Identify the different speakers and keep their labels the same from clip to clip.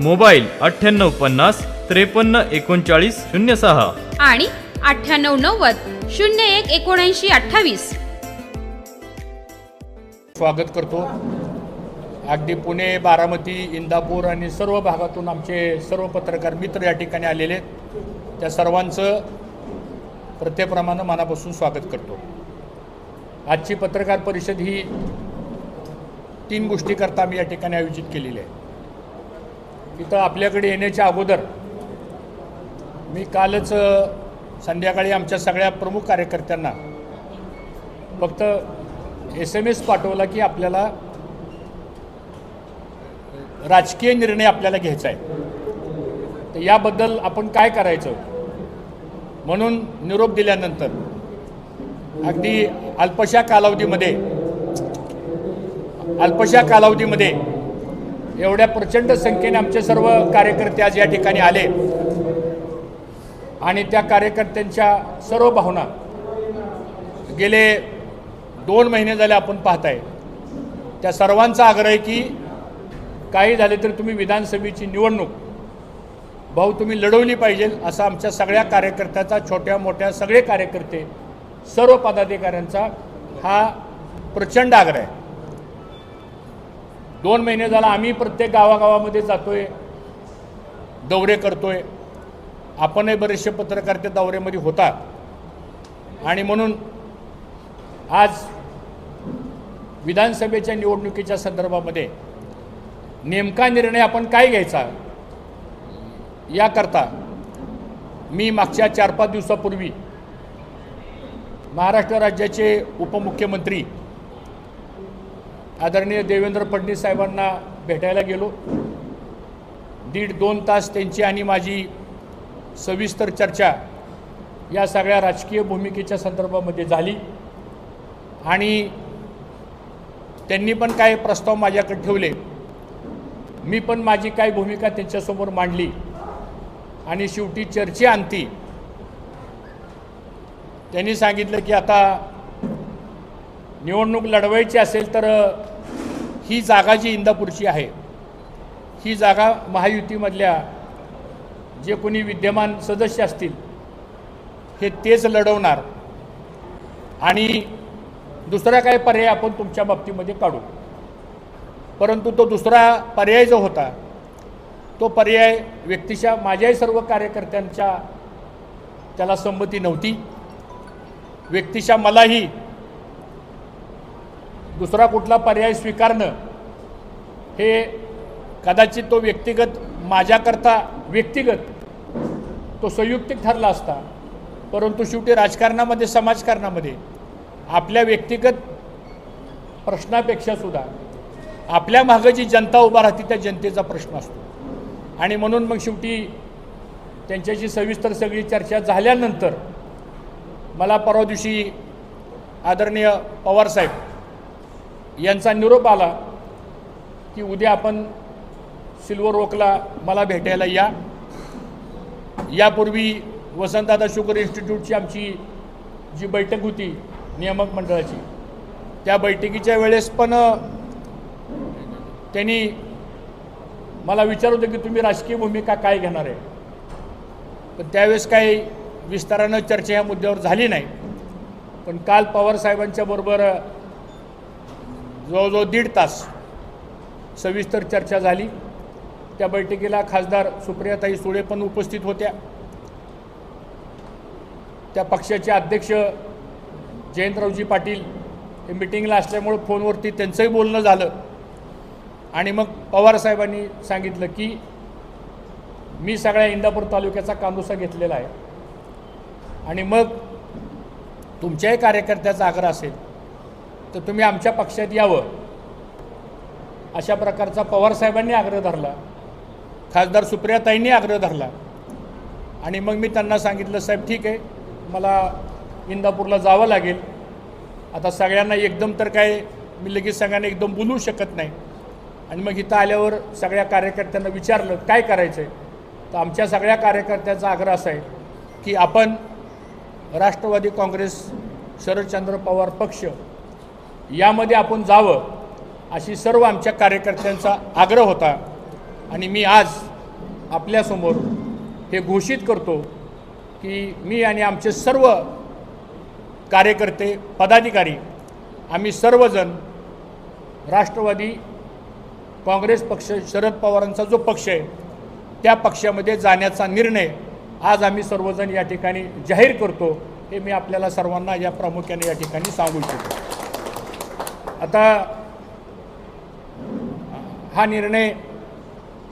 Speaker 1: Mobile अठ्ठ्याण्णव पन्नास त्रेपन्न एकोणचाळीस शून्य सहा.
Speaker 2: आणि अठ्ठ्याण्णव नव्वद शून्य एक एकोणऐंशी अठ्ठावीस.
Speaker 3: स्वागत करतो. अगदी पुणे बारामती इंदापूर आणि सर्व भागातून आमचे सर्व पत्रकार मित्र या ठिकाणी आलेले आहेत. त्या सर्वांचं प्रत्येप्रमाणे मनापासून स्वागत करतो. आजची पत्रकार परिषद ही तीन गोष्टीकरता आम्ही या ठिकाणी आयोजित केलेली आहे. तिथं आपल्याकडे येण्याच्या अगोदर मी कालच संध्याकाळी आमच्या सगळ्या प्रमुख कार्यकर्त्यांना फक्त एस एम एस पाठवला की आपल्याला राजकीय निर्णय आपल्याला घ्यायचा आहे. तर याबद्दल आपण काय करायचं? म्हणून निरोप दिल्यानंतर अगदी अल्पशा कालावधीमध्ये अल्पशा कालावधीमध्ये एवढ्या प्रचंड संख्येने आमचे सर्व कार्यकर्ते आज या ठिकाणी आले. आणि त्या कार्यकर्त्यांच्या सर्व भावना गेले दोन महिने झाले आपण पाहताय. त्या सर्वांचा आग्रह आहे की काही झाले तर तुम्ही विधानसभेची निवडणूक भाऊ तुम्ही लढवली पाहिजे असा आमच्या सगळ्या कार्यकर्त्याचा छोट्या मोठ्या सगळे कार्यकर्ते सर्व पदाधिकाऱ्यांचा हा प्रचंड आग्रह आहे. दोन महिने झाला आम्ही प्रत्येक गावागावामध्ये जातोय दौरे करतोय. आपणही बरेचसे पत्रकार त्या दौऱ्यामध्ये होता आणि म्हणून आज विधानसभेच्या निवडणुकीच्या संदर्भामध्ये नेमका निर्णय आपण काय घ्यायचा? याकरता मी मागच्या चार पाच दिवसापूर्वी महाराष्ट्र राज्याचे उपमुख्यमंत्री आदरणीय देवेंद्र फडणवीस साहेबांना भेटायला गेलो. दीड दोन तास त्यांची आणि माझी सविस्तर चर्चा या सगळ्या राजकीय भूमिकेच्या संदर्भामध्ये झाली. आणि त्यांनी पण काय प्रस्ताव माझ्याकडे ठेवले. मी पण माझी काय भूमिका त्यांच्यासमोर मांडली. आणि शेवटी चर्चे आणती त्यांनी सांगितलं की आता निवडणूक लढवायची असेल तर ही जागा जी इंदापूरची आहे ही जागा महायुतीमधल्या जे कोणी विद्यमान सदस्य असतील हे तेच लढवणार. आणि दुसरा काय पर्याय आपण तुमच्या बाबतीमध्ये काढू. परंतु तो दुसरा पर्याय जो होता तो पर्याय व्यक्तीच्या माझ्याही सर्व कार्यकर्त्यांच्या त्याला संमती नव्हती. व्यक्तीच्या मलाही दुसरा कुठला पर्याय स्वीकारणं हे कदाचित तो व्यक्तिगत माझ्याकरता व्यक्तिगत तो संयुक्तिक ठरला असता. परंतु शेवटी राजकारणामध्ये समाजकारणामध्ये आपल्या व्यक्तिगत प्रश्नापेक्षा सुद्धा आपल्या मागं जी जनता उभा राहते त्या जनतेचा प्रश्न असतो. आणि म्हणून मग शेवटी त्यांच्याशी सविस्तर सगळी चर्चा झाल्यानंतर मला परवा दिवशी आदरणीय पवारसाहेब यांचा निरोप आला की उद्या आपण सिल्वर ओकला मला भेटायला या. यापूर्वी वसंतदादा शुगर इन्स्टिट्यूटची आमची जी बैठक होती नियामक मंडळाची त्या बैठकीच्या वेळेस पण त्यांनी मला विचार होतं की तुम्ही राजकीय भूमिका काय घेणार आहे? पण त्यावेळेस काही विस्तारानं चर्चा या मुद्द्यावर झाली नाही. पण काल पवारसाहेबांच्या बरोबर जवळजवळ दीड तास सविस्तर चर्चा झाली. त्या बैठकीला खासदार सुप्रियाताई सुळे पण उपस्थित होत्या. त्या पक्षाचे अध्यक्ष जयंतरावजी पाटील हे मिटिंगला असल्यामुळं फोनवरती त्यांचंही बोलणं झालं. आणि मग पवारसाहेबांनी सांगितलं की मी सगळ्या इंदापूर तालुक्याचा कांदुसा घेतलेला आहे. आणि मग तुमच्याही कार्यकर्त्याचा आग्रह असेल तर तुम्ही आमच्या पक्षात यावं. अशा प्रकारचा पवारसाहेबांनी आग्रह धरला. खासदार सुप्रियाताईंनी आग्रह धरला. आणि मग मी त्यांना सांगितलं साहेब ठीक आहे मला इंदापूरला जावं लागेल. आता सगळ्यांना एकदम तर काय मी लगेच सगळ्यांना एकदम बोलू शकत नाही. आणि मग इथं आल्यावर सगळ्या कार्यकर्त्यांना विचारलं काय करायचं आहे तर आमच्या सगळ्या कार्यकर्त्यांचा आग्रह असा आहे की आपण राष्ट्रवादी काँग्रेस शरदचंद्र पवार पक्ष यामध्ये आपण जावं अशी सर्व आमच्या कार्यकर्त्यांचा आग्रह होता. आणि मी आज आपल्यासमोर हे घोषित करतो की मी आणि आमचे सर्व कार्यकर्ते पदाधिकारी आम्ही सर्वजण राष्ट्रवादी काँग्रेस पक्ष शरद पवारांचा जो पक्ष आहे त्या पक्षामध्ये जाण्याचा निर्णय आज आम्ही सर्वजण या ठिकाणी जाहीर करतो हे मी आपल्याला सर्वांना या प्रामुख्याने या ठिकाणी सांगू इच्छितो. आता हा निर्णय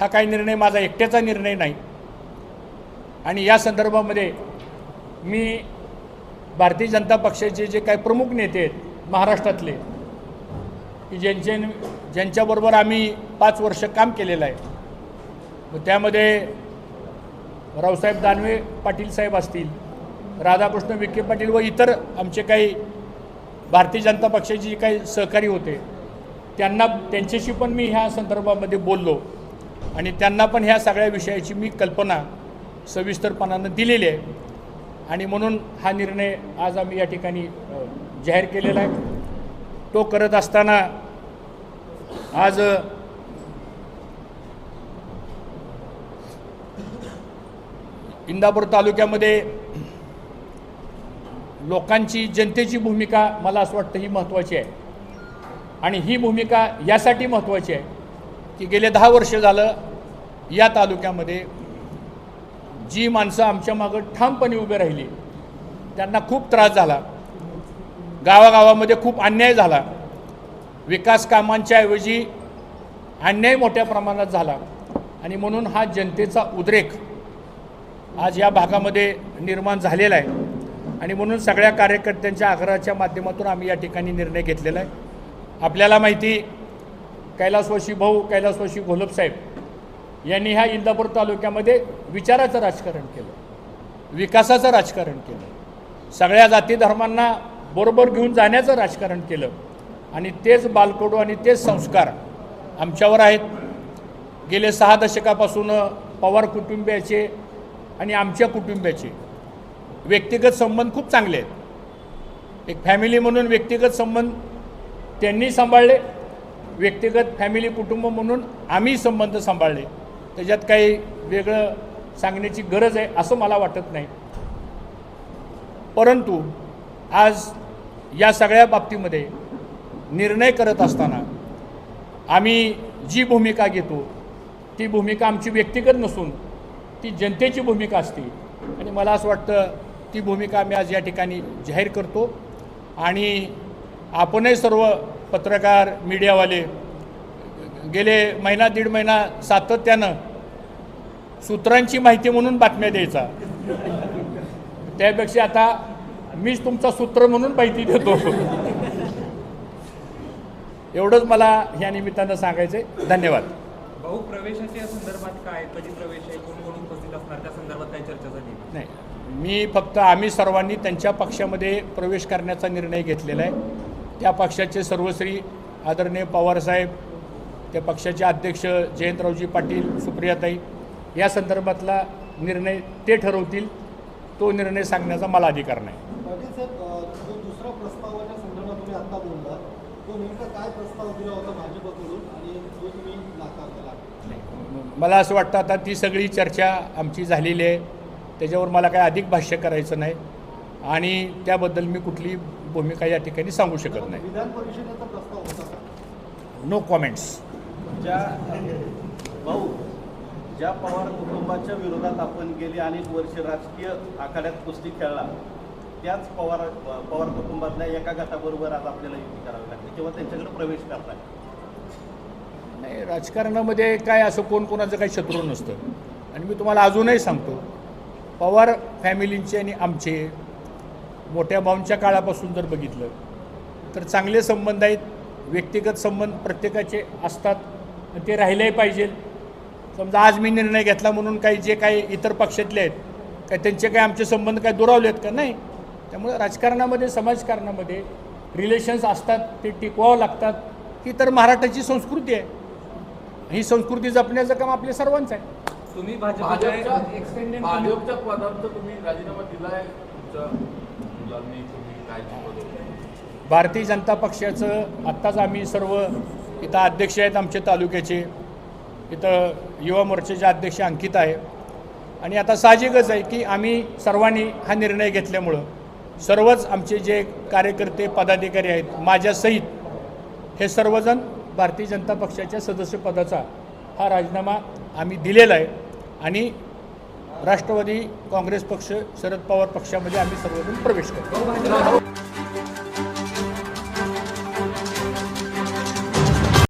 Speaker 3: हा काही निर्णय माझा एकट्याचा निर्णय नाही. आणि या संदर्भामध्ये मी भारतीय जनता पक्षाचे जे काही प्रमुख नेते आहेत महाराष्ट्रातले की ज्यांचे ज्यांच्याबरोबर आम्ही पाच वर्ष काम केलेलं आहे मग त्यामध्ये रावसाहेब दानवे पाटील साहेब असतील राधाकृष्ण विखे पाटील व इतर आमचे काही भारतीय जनता पक्षाचे जे काही सहकारी होते त्यांना त्यांच्याशी पण मी ह्या संदर्भामध्ये बोललो. आणि त्यांना पण ह्या सगळ्या विषयाची मी कल्पना सविस्तरपणानं दिलेली आहे. आणि म्हणून हा निर्णय आज आम्ही या ठिकाणी जाहीर केलेला आहे. तो करत असताना आज इंदापूर तालुक्यामध्ये लोकांची जनतेची भूमिका मला असं वाटतं ही महत्त्वाची आहे. आणि ही भूमिका यासाठी महत्त्वाची आहे की गेले दहा वर्ष झालं या तालुक्यामध्ये जी माणसं आमच्या मागं ठामपणे उभे राहिली त्यांना खूप त्रास झाला. गावागावामध्ये खूप अन्याय झाला. विकास कामांच्या ऐवजी अन्याय मोठ्या प्रमाणात झाला. आणि म्हणून हा जनतेचा उद्रेक आज या भागामध्ये निर्माण झालेला आहे. आणि म्हणून सगळ्या कार्यकर्त्यांच्या आग्रहाच्या माध्यमातून आम्ही या ठिकाणी निर्णय घेतलेला आहे. आपल्याला माहिती कैलासवाशी भाऊ कैलासवाशी घोलपसाहेब यांनी ह्या इंदापूर तालुक्यामध्ये विचाराचं राजकारण केलं विकासाचं राजकारण केलं. सगळ्या जाती धर्मांना बरोबर घेऊन जाण्याचं राजकारण केलं आणि तेच बालकोडू आणि तेच संस्कार आमच्यावर आहेत. गेले सहा दशकापासून पवार कुटुंबियाचे आणि आमच्या कुटुंबियाचे व्यक्तिगत संबंध खूप चांगले आहेत. एक फॅमिली म्हणून व्यक्तिगत संबंध त्यांनी सांभाळले व्यक्तिगत फॅमिली कुटुंब म्हणून आम्ही संबंध सांभाळले. त्याच्यात काही वेगळं सांगण्याची गरज आहे असं मला वाटत नाही. परंतु आज या सगळ्या बाबतीमध्ये निर्णय करत असताना आम्ही जी भूमिका घेतो ती भूमिका आमची व्यक्तिगत नसून ती जनतेची भूमिका असते. आणि मला असं वाटतं ती भूमिका आम्ही आज या ठिकाणी जाहीर करतो. आणि आपणही सर्व पत्रकार मीडियावाले गेले महिना दीड महिना सातत्यानं सूत्रांची माहिती म्हणून बातम्या द्यायचा. त्यापेक्षा आता मीच तुमचा सूत्र म्हणून माहिती देतो. एवढंच मला या निमित्तानं सांगायचं आहे धन्यवाद.
Speaker 4: भाऊ प्रवेशाच्या संदर्भात काय? कधी प्रवेश आहे? कोण कोण उपस्थित असणार? त्या संदर्भात काही चर्चा झाली.
Speaker 3: नाही. मी फक्त आम्ही सर्वांनी त्यांच्या पक्षामध्ये प्रवेश करण्याचा निर्णय घेतलेला आहे. त्या पक्षाचे सर्वश्री आदरणीय पवारसाहेब त्या पक्षाचे अध्यक्ष जयंतरावजी पाटील सुप्रियाताई या संदर्भातला निर्णय ते ठरवतील. तो निर्णय सांगण्याचा मला अधिकार नाही. मला असं वाटतं आता ती सगळी चर्चा आमची झालेली आहे. त्याच्यावर मला काय अधिक भाष्य करायचं नाही. आणि त्याबद्दल मी कुठली भूमिका या ठिकाणी सांगू शकत नाही.
Speaker 5: विधान परिषदेचा प्रस्ताव होता का?
Speaker 3: नो कॉमेंट्स
Speaker 6: ज्या भाऊ ज्या पवार कुटुंबाच्या विरोधात आपण गेली अनेक वर्ष राजकीय आखाड्यात कुस्ती खेळला त्याच पवार पवार कुटुंबातल्या एका गटाबरोबर आज आपल्याला युती करावी लागते किंवा त्यांच्याकडे प्रवेश करताय
Speaker 3: नाही राजकारणामध्ये काय असं कोण कोणाचं काही शत्रू नसतं. आणि मी तुम्हाला अजूनही सांगतो पवार फॅमिलींचे आणि आमचे मोठ्या भाऊंच्या काळापासून जर बघितलं तर चांगले संबंध आहेत व्यक्तिगत संबंध प्रत्येकाचे असतात आणि ते राहिलेही पाहिजे. समजा आज मी निर्णय घेतला म्हणून काही जे काही इतर पक्षातले आहेत काय त्यांचे काही आमचे संबंध काय दुरावले आहेत का? नाही. त्यामुळे राजकारणामध्ये समाजकारणामध्ये रिलेशन्स असतात ते टिकवावं लागतात. ही तर महाराष्ट्राची संस्कृती आहे. ही संस्कृती जपण्याचं काम आपल्या सर्वांचं आहे.
Speaker 4: तुम्ही भाजपच्या
Speaker 7: भाजपच्या पदार्थ तुम्ही राजीनामा दिलाय तुमच्या मुलांनी तुम्ही काय शिकवलं
Speaker 3: भारतीय जनता पक्षाचं आत्ताच आम्ही सर्व इथं अध्यक्ष आहेत आमचे तालुक्याचे. इथं युवा मोर्चाचे अध्यक्ष अंकित आहे. आणि आता साहजिकच आहे की आम्ही सर्वांनी हा निर्णय घेतल्यामुळं सर्वच आमचे जे कार्यकर्ते पदाधिकारी आहेत माझ्यासहित हे सर्वजण भारतीय जनता पक्षाच्या सदस्यपदाचा हा राजीनामा आम्ही दिलेला आहे. आणि राष्ट्रवादी काँग्रेस पक्ष शरद पवार पक्षामध्ये आम्ही सर्वजण प्रवेश करतो.